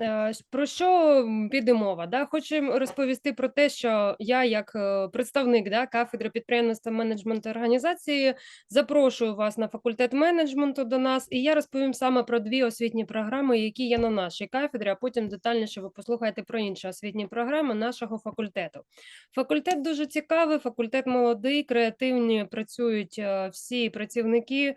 Е, Про що піде мова? Да? Хочу розповісти про те, що я, як е, представник да, кафедри підприємництва менеджменту організації, запрошую вас на факультет менеджменту до нас, і я розповім саме про дві освітні програми, які є на нашій кафедрі, а потім детальніше ви послухаєте про інші освітні програми нашого факультету. Факультет дуже цікавий, факультет молодий, креативні працюють е, всі працівники.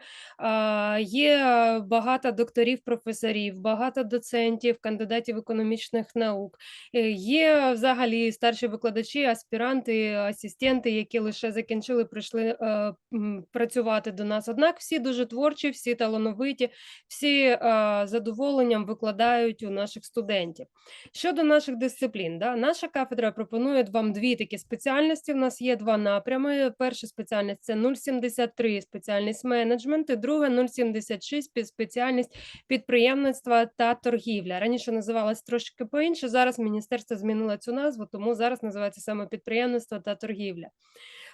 Є багато докторів, професорів, багато доцентів, кандидатів економічних наук. Е, Є взагалі старші викладачі, аспіранти, асистенти, які лише закінчили, прийшли е, працювати до нас. Однак всі дуже творчі, всі талановиті, всі е, задоволенням викладають у наших студентів. Щодо наших дисциплін, да, наша кафедра пропонує вам дві такі спеціальності. У нас є два напрями. Перша спеціальність це 073 спеціальність менеджмент, і друга 076 спеціальність підприємництва та торгівля. Раніше називалась трошки по-інше. Зараз міністерство змінило цю назву, тому зараз називається саме підприємництво та торгівля.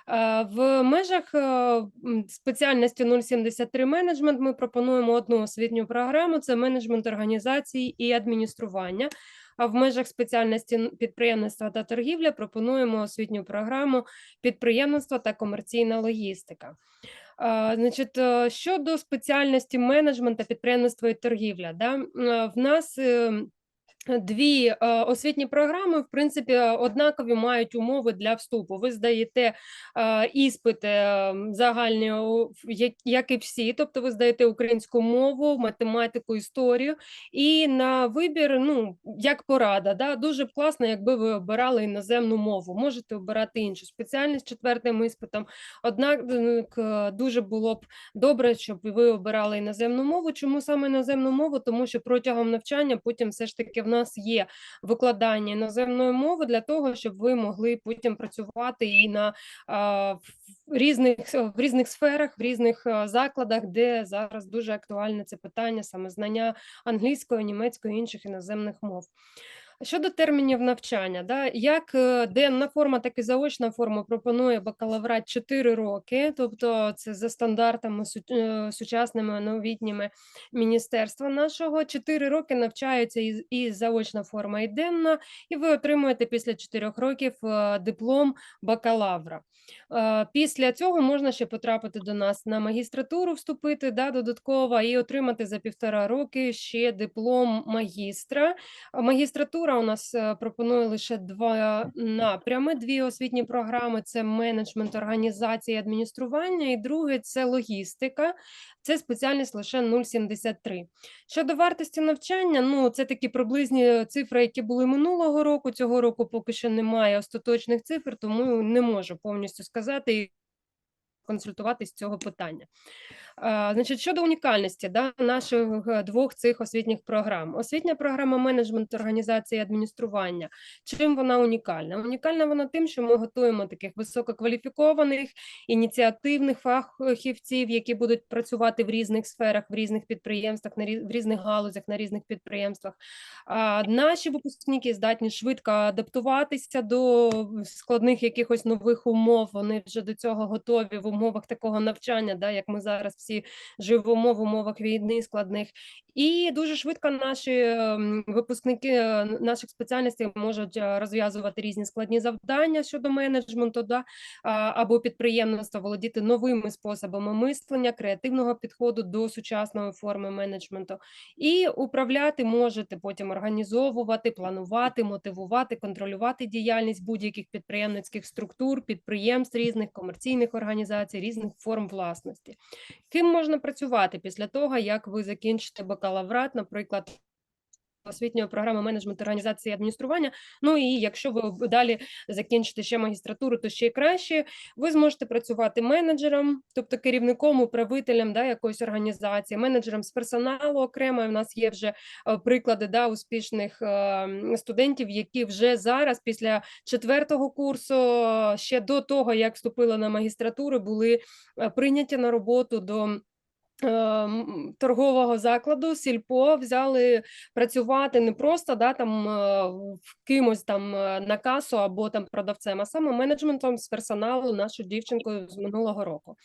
Е, В межах е, спеціальності 073 менеджмент ми пропонуємо одну освітню програму: це менеджмент організацій і адміністрування. А в межах спеціальності підприємництва та торгівля пропонуємо освітню програму підприємництва та комерційна логістика. Значить, е, щодо спеціальності менеджменту, підприємництва і торгівля, да, е, в нас. Дві е, освітні програми, в принципі, однакові мають умови для вступу. Ви здаєте е, іспити е, загальні, як і всі, тобто ви здаєте українську мову, математику, історію. І на вибір, ну як порада, да, дуже б класно, якби ви обирали іноземну мову. Можете обирати іншу спеціальність четвертим іспитом. Однак е, дуже було б добре, щоб ви обирали іноземну мову. Чому саме іноземну мову? Тому що протягом навчання потім все ж таки в нас є викладання іноземної мови для того, щоб ви могли потім працювати і на в різних в різних сферах, в різних закладах, де зараз дуже актуальне це питання, саме знання англійської, німецької інших іноземних мов. Щодо термінів навчання, да, як е, денна форма, так і заочна форма пропонує бакалаврат 4 роки, тобто це за стандартами е, сучасними новітніми міністерства нашого. 4 роки навчаються і, і заочна форма, і денна, і ви отримуєте після 4 років е, диплом бакалавра. Після цього можна ще потрапити до нас на магістратуру, вступити да, додатково і отримати за півтора роки ще диплом магістра. А Магістратура у нас е, пропонує лише два напрями: дві освітні програми: це менеджмент організації і адміністрування, і друге це логістика. Це спеціальність лише 0,73. Щодо вартості навчання, ну це такі приблизні цифри, які були минулого року. Цього року поки що немає остаточних цифр, тому не можу повністю сказати і консультуватись з цього питання. Значить, щодо унікальності да, наших е, двох цих освітніх програм. Освітня програма менеджмент організації і адміністрування. Чим вона унікальна? Унікальна вона тим, що ми готуємо таких висококваліфікованих ініціативних фахівців, які будуть працювати в різних сферах, в різних підприємствах, на в різних галузях, на різних підприємствах. А наші випускники здатні швидко адаптуватися до складних якихось нових умов. Вони вже до цього готові в умовах такого навчання, да, як ми зараз всі живемо в умовах війни складних. І дуже швидко наші ем, випускники е, наших спеціальностей можуть е, розв'язувати різні складні завдання щодо менеджменту, да, або підприємництва, володіти новими способами мислення, креативного підходу до сучасної форми менеджменту. І управляти можете потім організовувати, планувати, мотивувати, контролювати діяльність будь-яких підприємницьких структур, підприємств різних комерційних організацій, різних форм власності. Ким можна працювати після того, як ви закінчите бакалаврат, наприклад. Освітньої програми менеджмент організації і адміністрування. Ну і якщо ви далі закінчите ще магістратуру, то ще й краще. Ви зможете працювати менеджером, тобто керівником, управителем да, якоїсь організації, менеджером з персоналу окремо. В нас є вже е, приклади да, успішних е, студентів, які вже зараз, після четвертого курсу, е, ще до того, як вступили на магістратуру, були прийняті на роботу до. Е, Торгового закладу сільпо взяли працювати не просто да, там е, кимось там е, на касу або там продавцем, а саме менеджментом з персоналу, нашою дівчинкою з минулого року.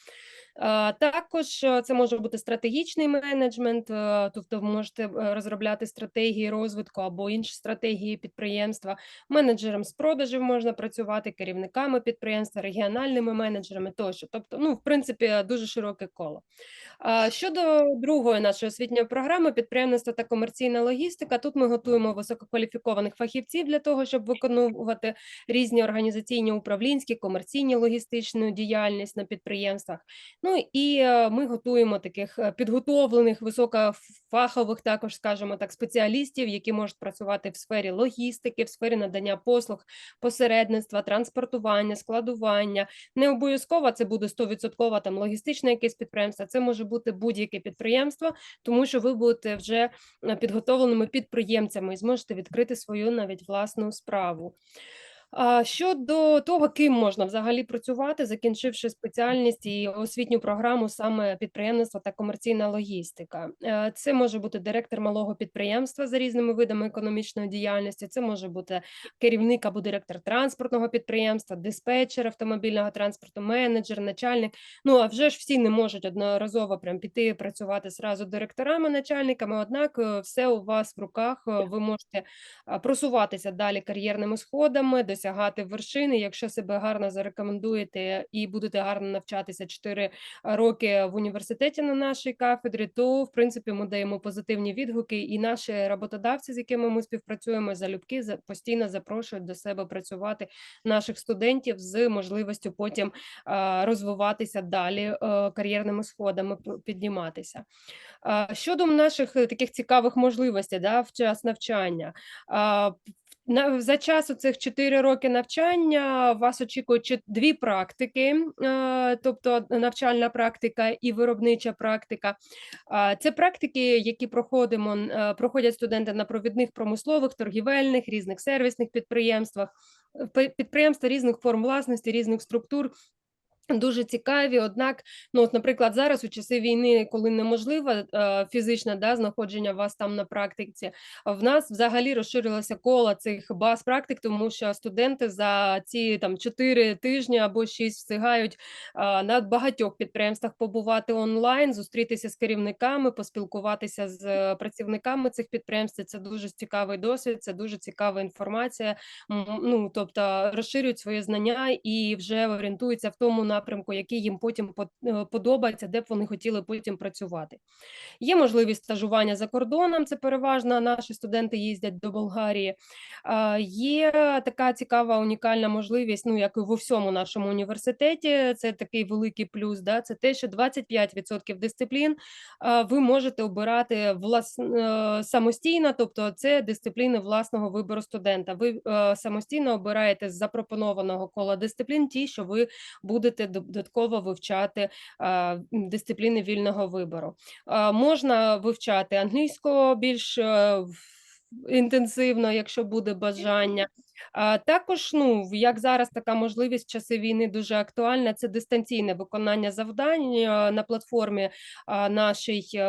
Також, е, це може бути стратегічний менеджмент, е, тобто ви можете, е, розробляти стратегії розвитку або інші стратегії підприємства. Менеджером з продажів можна працювати, керівниками підприємства, регіональними менеджерами тощо. Тобто, ну, в принципі, дуже широке коло. Щодо другої нашої освітньої програми підприємництво та комерційна логістика, тут ми готуємо висококваліфікованих фахівців для того, щоб виконувати різні організаційні, управлінські, комерційні логістичну діяльність на підприємствах. Ну і е, ми готуємо таких е, підготовлених високофахових, також скажімо так, спеціалістів, які можуть працювати в сфері логістики, в сфері надання послуг, посередництва, транспортування, складування. Не обов'язково це буде 100% там логістичне якесь підприємство. Це може бути будь-яке підприємство, тому що ви будете вже е, підготовленими підприємцями і зможете відкрити свою навіть власну справу. Щодо того, ким можна взагалі працювати, закінчивши спеціальність і освітню програму саме підприємництва та комерційна логістика. Е, Це може бути директор малого підприємства за різними видами економічної діяльності. Це може бути керівник або директор транспортного підприємства, диспетчер автомобільного транспорту, менеджер, начальник. Ну а вже ж всі не можуть одноразово прям піти працювати зразу директорами, начальниками. Однак, е, все у вас в руках. е, Ви можете просуватися далі кар'єрними сходами, досягати вершини. Якщо себе гарно зарекомендуєте і будете гарно навчатися 4 роки в університеті на нашій кафедрі, то в принципі ми даємо позитивні відгуки, і наші роботодавці, з якими ми співпрацюємо, залюбки за- постійно запрошують до себе працювати наших студентів з можливістю потім розвиватися далі е, кар'єрними сходами, підніматися. Щодо наших таких цікавих можливостей да, в час навчання. За час цих 4 роки навчання вас очікують дві практики, е, тобто навчальна практика і виробнича практика. Це практики, які проходимо, е, проходять студенти на провідних промислових, торгівельних, різних сервісних підприємствах, підприємства різних форм власності, різних структур. Дуже цікаві, однак, ну от, наприклад, зараз у часи війни, коли неможливо е, фізичне да, знаходження вас там на практиці, в нас взагалі розширилося коло цих баз практик, тому що студенти за ці там 4 тижні або 6 встигають е, на багатьох підприємствах побувати онлайн, зустрітися з керівниками, поспілкуватися з е, працівниками цих підприємств. Це дуже цікавий досвід, це дуже цікава інформація. Ну тобто розширюють свої знання і вже орієнтуються в тому напрямку, який їм потім е, подобається, де б вони хотіли потім працювати. Є можливість стажування за кордоном, це переважно наші студенти їздять до Болгарії. Є така цікава унікальна можливість, ну як і в усьому нашому університеті, це такий великий плюс. Да, це те, що 25% дисциплін ви можете обирати влас... е, самостійно, тобто це дисципліни власного вибору студента. Ви е, самостійно обираєте з запропонованого кола дисциплін ті, що ви будете додатково вивчати дисципліни вільного вибору. Можна вивчати англійську більш е, інтенсивно, якщо буде бажання. А також, ну як зараз така можливість в часи війни дуже актуальна. Це дистанційне виконання завдань е, на платформі нашій.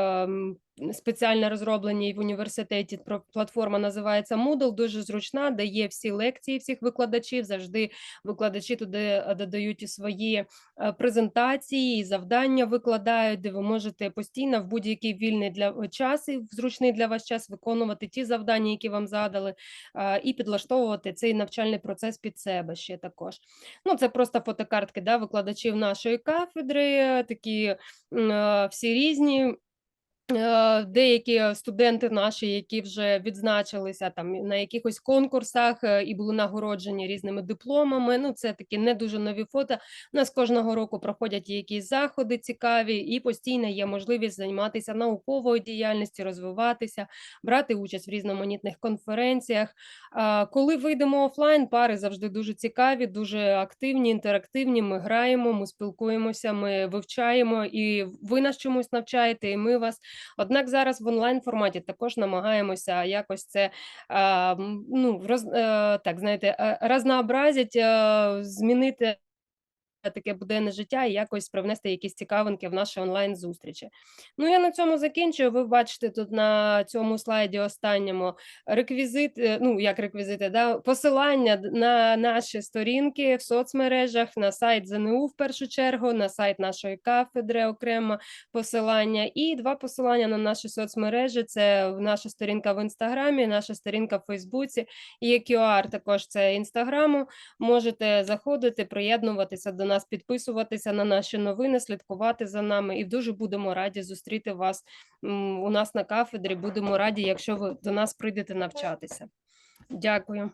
Е, Спеціально розробленій в університеті платформа називається Moodle, дуже зручна, де є всі лекції всіх викладачів. Завжди викладачі туди е, додають свої е, презентації, завдання викладають, де ви можете постійно в будь-який вільний для час і зручний для вас час виконувати ті завдання, які вам задали, і підлаштовувати цей навчальний процес під себе ще також. Ну, це просто фотокартки да, викладачів нашої кафедри, такі е, всі різні. Е, Деякі студенти наші, які вже відзначилися там на якихось конкурсах е, і були нагороджені різними дипломами. Ну, це такі не дуже нові фото. У нас кожного року проходять якісь заходи цікаві, і постійно є можливість займатися науковою діяльністю, розвиватися, брати участь в різноманітних конференціях. Коли вийдемо офлайн, пари завжди дуже цікаві, дуже активні, інтерактивні. Ми граємо, ми спілкуємося, ми вивчаємо, і ви нас чомусь навчаєте, і ми вас. Однак зараз в онлайн форматі також намагаємося якось це ну, роз, е, так, знаєте, е, разнообразять, е, змінити таке буденне життя і якось привнести якісь цікавинки в наші онлайн-зустрічі. Ну, я на цьому закінчую. Ви бачите тут на цьому слайді останньому реквізити, ну як реквізити, да, посилання на наші сторінки в соцмережах, на сайт ЗНУ в першу чергу, на сайт нашої кафедри окремо посилання, і два посилання на наші соцмережі: це наша сторінка в інстаграмі, наша сторінка в Фейсбуці, і QR також це інстаграму. Можете заходити, приєднуватися до нас, підписуватися на наші новини, слідкувати за нами, і дуже будемо раді зустріти вас у нас на кафедрі. Будемо раді, якщо ви до нас прийдете навчатися. Дякую.